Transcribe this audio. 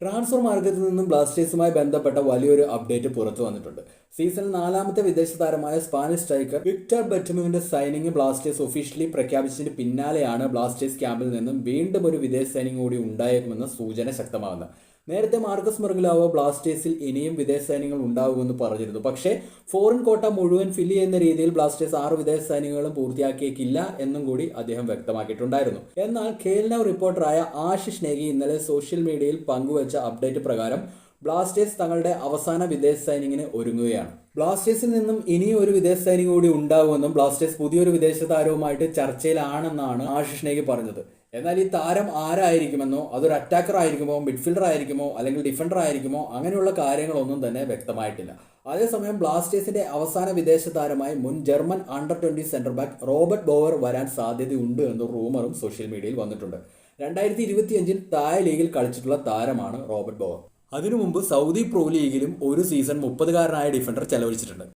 Transfer മാർക്കറ്റിൽ നിന്നും ബ്ലാസ്റ്റേഴ്സുമായി ബന്ധപ്പെട്ട വലിയൊരു അപ്ഡേറ്റ് പുറത്തു വന്നിട്ടുണ്ട്. സീസണിൽ നാലാമത്തെ വിദേശ താരമായ സ്പാനിഷ് സ്ട്രൈക്കർ വിക്ടർ ബെറ്റമുവിന്റെ സൈനിങ് ബ്ലാസ്റ്റേഴ്സ് ഒഫീഷ്യലി പ്രഖ്യാപിച്ചതിന് പിന്നാലെയാണ് ബ്ലാസ്റ്റേഴ്സ് ക്യാമ്പിൽ നിന്നും വീണ്ടും ഒരു വിദേശ സൈനിങ് കൂടി ഉണ്ടായേക്കുമെന്ന സൂചന ശക്തമാകുന്നത്. നേരത്തെ മാർക്കസ് മെർഗലാവോ ബ്ലാസ്റ്റേഴ്സിൽ ഇനിയും വിദേശ സൈന്യങ്ങൾ ഉണ്ടാകുമെന്ന് പറഞ്ഞിരുന്നു. പക്ഷേ ഫോറിൻ കോട്ട മുഴുവൻ ഫില്ല് ചെയ്യുന്ന രീതിയിൽ ബ്ലാസ്റ്റേഴ്സ് ആറ് വിദേശ സൈന്യങ്ങളും പൂർത്തിയാക്കിയേക്കില്ല എന്നും കൂടി അദ്ദേഹം വ്യക്തമാക്കിയിട്ടുണ്ടായിരുന്നു. എന്നാൽ ഖേൽനവ് റിപ്പോർട്ടറായ ആശിഷ് നേഗി ഇന്നലെ സോഷ്യൽ മീഡിയയിൽ പങ്കുവച്ച അപ്ഡേറ്റ് പ്രകാരം ബ്ലാസ്റ്റേഴ്സ് തങ്ങളുടെ അവസാന വിദേശ സൈനിങ്ങിന് ഒരുങ്ങുകയാണ്. ബ്ലാസ്റ്റേഴ്സിൽ നിന്നും ഇനിയും ഒരു വിദേശ സൈനിക കൂടി ഉണ്ടാകുമെന്നും ബ്ലാസ്റ്റേഴ്സ് പുതിയൊരു വിദേശ താരവുമായിട്ട് ചർച്ചയിലാണെന്നാണ് ആശിഷ് നേഗി പറഞ്ഞത്. എന്നാൽ ഈ താരം ആരായിരിക്കുമെന്നോ അതൊരു അറ്റാക്കർ ആയിരിക്കുമോ മിഡ്ഫീൽഡർ ആയിരിക്കുമോ അല്ലെങ്കിൽ ഡിഫൻഡർ ആയിരിക്കുമോ അങ്ങനെയുള്ള കാര്യങ്ങളൊന്നും തന്നെ വ്യക്തമായിട്ടില്ല. അതേസമയം ബ്ലാസ്റ്റേഴ്സിന്റെ അവസാന വിദേശ താരമായി മുൻ German under twenty centre back Robert Bauer വരാൻ സാധ്യതയുണ്ട് എന്ന റൂമറും സോഷ്യൽ മീഡിയയിൽ വന്നിട്ടുണ്ട്. രണ്ടായിരത്തി ഇരുപത്തിയഞ്ചിൽ തായ് ലീഗിൽ കളിച്ചിട്ടുള്ള താരമാണ് റോബർട്ട് ബോവർ. അതിനു മുമ്പ് സൗദി പ്രോ ലീഗിലും ഒരു സീസൺ മുപ്പതുകാരനായ ഡിഫൻഡർ ചെലവഴിച്ചിട്ടുണ്ട്.